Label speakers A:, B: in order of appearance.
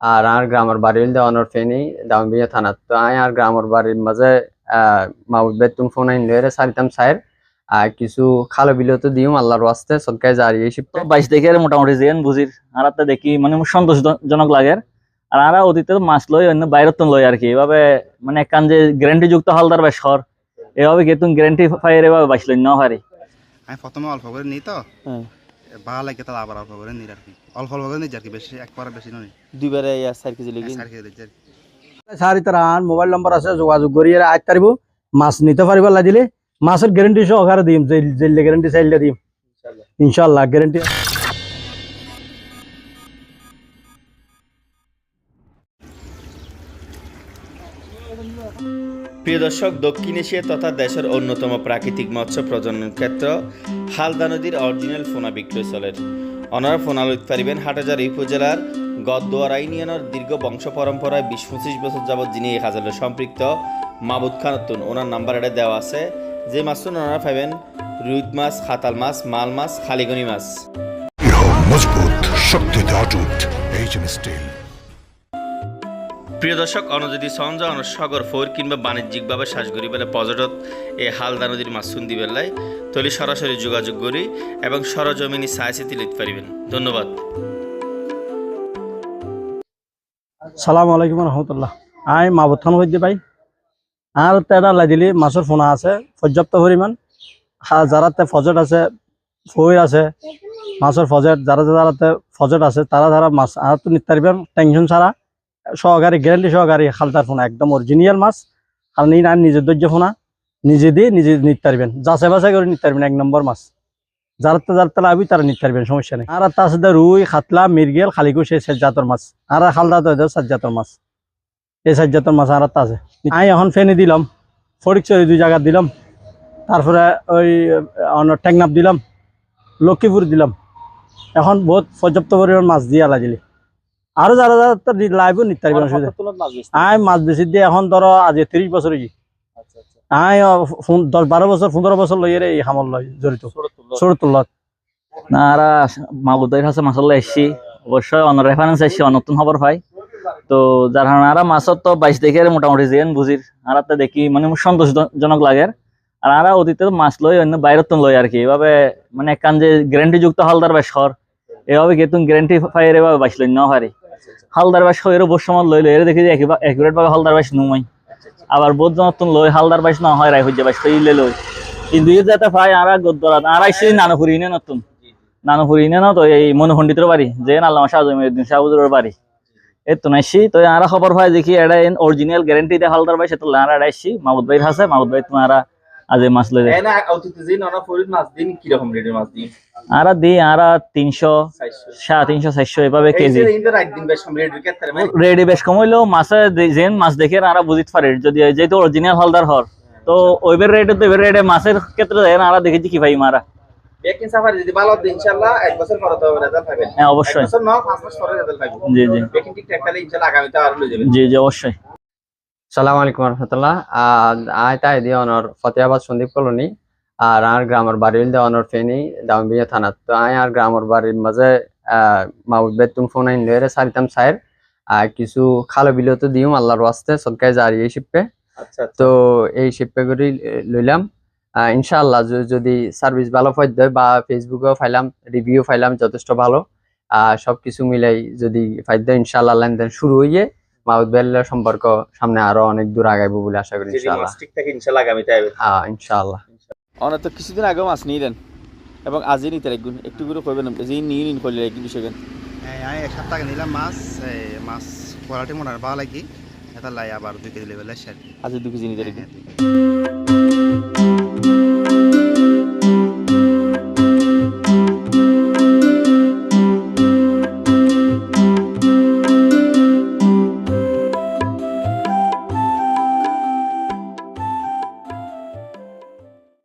A: আর আর গ্রামের বাড়ি দেওয়ানোর ফেনি দামবিয়া থানা। তো আই আর গ্রামের বাড়ির মাঝে মাউদ বেতুম ফোন আইন লইরে সারিতাম সাইর আর কিছু খালো বিলো তো দিও আল্লাহর ওয়াস্তে সদকায় জারি এই শিপটা
B: বাইশ দেখে মোটামুটি যেন বুঝির আর একটা দেখি মানে সন্তোষজনক লাগে। আর আরা অতীতে মাছ লই অন্য বাইরের তো লই আর কি। এভাবে মানে একখান যে গ্যারান্টি যুক্ত হালদার বা সর এভাবে কি তুমি গ্যারান্টি ফাইয়ের এভাবে বাইশ লই না হারি?
C: আমি প্রথমে অল্প করে নিই তো। লাগে তাহলে আবার অল্প করে আর কি অল্প অল্প করে নিচ্ছে আর কি বেশি একবার বেশি নয়।
B: দুইবারে চার কেজি লেগে
C: সার খেয়ে দিচ্ছি
D: সারি তারা মোবাইল নম্বর আছে যোগাযোগ করি আইত পারিব মাছ নিতে পারিব লাগিলে মাছের গ্যারেন্টি সহকারে দিম জেলে গ্যারেন্টি চাইলে দিম। ইনশাল্লাহ। গ্যারেন্টি
E: প্রিয় দর্শক, দক্ষিণ এশিয়া তথা দেশের অন্যতম প্রাকৃতিক মৎস্য প্রজনন ক্ষেত্র হালদা নদীর অরিজিনাল ফোনা বিক্রয় চলের অনারা ফোনা লইতে পারিবেন হাটাজার উপজেলার গদদুয়ার ইউনিয়নের দীর্ঘ বংশ পরম্পরায় বিশ পঁচিশ বছর যাবৎ যিনি এই হাজারের সম্পৃক্ত মাবুদ খানতুন ওনার নাম্বার এটা দেওয়া আছে। যে মাছটা ওনারা পাবেন রুইত মাছ, খাতাল মাছ, মাল মাছ, খালিগনি মাছ।
F: মজবুত, শক্তিতে অটুট এইচএম স্টিল
E: প্রিয় দর্শক অন যদি সঞ্জ অন সাগর ফোর কিংবা বাণিজ্যিকভাবে শ্বাস করি বেলে পর্যটক এই হালদা নদীর মাছুন দি বেলায় তলি সরাসরি যোগাযোগ করি এবং সরজমিনি সাইসিতি লিখতে পারিবেন। ধন্যবাদ।
D: সালাম আলাইকুম রহমতুল্লাহ। আই মাবুত খান হইতে পাই। আর তেরা লাগিলি মাছের ফোনা আছে, পর্যাপ্ত পরিমাণ। যারাতে ফজেট আছে ফইর আছে মাছের ফজেট, যারা যারাতে ফজেট আছে, তারা যারা মাছ আর তো নিতে পারবেন, টেনশন ছাড়া। সহকারী গ্যারান্টি সহকারী খালতার ফোনা, একদম অরিজিনাল মাছ। আর নিন, আর নিজের ধৈর্য ফোনা। নিজে দিয়ে নিজে নিতে পারবেন। যাচাই বাছাই করে নিতে পারবেন, এক নম্বর মাছ। যারাতে যারাতে লাভি তারা নিতে পারবেন, সমস্যা নেই। আর তার সাথে রুই, খাতলা মির্গেল খালিকু সেই সাজ্জাতর মাছ। আর খালদা তো সাজ্জাতর মাছ। এই সাজ্জাতর মাছ আর একটা আছে আমি এখন ফেনে দিলাম ফটিকচুরি দুই জায়গা দিলাম। তারপরে ওই টেকনাপ দিলাম, লক্ষ্মীপুর দিলাম। এখন বহুত পর্যাপ্ত পরিমাণ মাছ দিয়ে লাগিলি আরও যারা যারা লাইভও নিতে পারবেন অসুবিধা আমি মাছ বেশি দিয়ে এখন ধরো আজি ত্রিশ বছর হয়েছি আমি দশ বারো বছর পনেরো বছর লইয়ে এই হামল লয় জড়িত। ছোট তুলত
B: না আর মাবুদের কাছে মাসাল্লাহ এসছি অবশ্যই অন্য রেফারেন্স এসছি নতুন খবর পাই। তো যার কারণে আর মাছের তো বাইশ দেখে মোটামুটি যেন বুঝির আর দেখি মানে সন্তোষজনক লাগে। আর আর অতীতে তো মাছ লই অন্য বাইরের তো লই আর কি। এভাবে মানে একখান যে গ্যারান্টি যুক্ত হালদার বা সর এভাবে কি তুমি গ্যারান্টি ফাইয়ের এভাবে বাইশ লই না হারি হালদার বাসের বস সময় লই লই এর দেখি যে একুরেট ভাবে হালদার বাস নুমাই। আবার বোধ নতুন লই হালদার বাস না হয় রাই হইছে বাস লইলে লই। কিন্তু ইয়ে যাতে পাই আর গদ্দরা আর আইসি নানপুরি নে নতুন। নানপুরি নে না তো এই মনোখণ্ডিতর বাড়ি যে আল্লাহ শাহজমিউদ্দিন শাহবুজুরের বাড়ি। এই তো নাইসি তো আর খবর পাই দেখি এটা অরিজিনাল গ্যারান্টি দে হালদার বাই সেটা আর আইসি মাহমুদ ভাই আছে মাহমুদ ভাই তোমার আজ এই মাছ লই যায়
G: এনা অতীতে যে ননা ফরিদ মাছ দিন কি রকম রেটের মাছ দিন?
B: আর দি আর তিনশো সাড়ে তিনশো চারশো এভাবে কেজি।
G: দিন
B: রেডি বেশ কম হইলেও মাছে যেন মাছ দেখে আরা বুঝিতে পারে। যদি যেহেতু অরিজিনাল হালদার হর তো ওইবার রেটে তো এবার রেটে মাছের ক্ষেত্রে যেন আরা দেখেছি কি ভাই মারা।
G: বেকিং সাফারি যদি ভালো হয় ইনশাআল্লাহ এক বছর পরে তো রেজাল্ট পাবেন
B: হ্যাঁ
G: এক
B: অবশ্যই
G: বছর না পাঁচ মাস পরে রেজাল্ট পাবেন
B: জি জি।
G: বেকিং ঠিকঠাক তাহলে ইনশাআল্লাহ আগামীতে আর যাবেন
B: জি জি অবশ্যই।
A: সালাম আলাইকুম রহমতুল্লাহ। দিয়ে অনর ফতেহাবাদ সন্দীপ কলোনি আর আর গ্রামের বাড়ি দেওয়ানোর ফেনি দামবিয়া থানা তো আয় আর গ্রামের বাড়ির মাঝে মাউদ বেতুম ফোন আইন লইরে সারিতাম সাইর আর কিছু খালো বিলো তো দিও আল্লাহর ওয়াস্তে সদকায় জারি এই শিপে।
G: আচ্ছা
A: তো এই শিপে করে লইলাম। ইনশাআল্লাহ যদি সার্ভিস ভালো পাই দেয় বা ফেসবুকেও ফাইলাম রিভিউ ফাইলাম যথেষ্ট ভালো। আহ সবকিছু মিলাই যদি ফাইদ ইনশাআল্লাহ লেনদেন শুরু হইয়ে মাউদ বেল্লার সম্পর্ক সামনে আরও অনেক দূর আগাইবো বলে আশা করি ইনশাআল্লাহ। হ্যাঁ ইনশাআল্লাহ।
H: অনেক তো কিছুদিন আগে মাছ নিলেন এবং আজই নিতে রাখবেন একটু করে কইবেন যে নিয়ে নিন করলে একটু বিষয়
C: কেন আমি এক সপ্তাহ নিলাম মাছ এই মাছ কোয়ালিটি মনে হয় ভালো লাগি এটা লাই আবার দুই কেজি লেভেল আর কি
H: আজ দুই কেজি নিতে রাখবেন।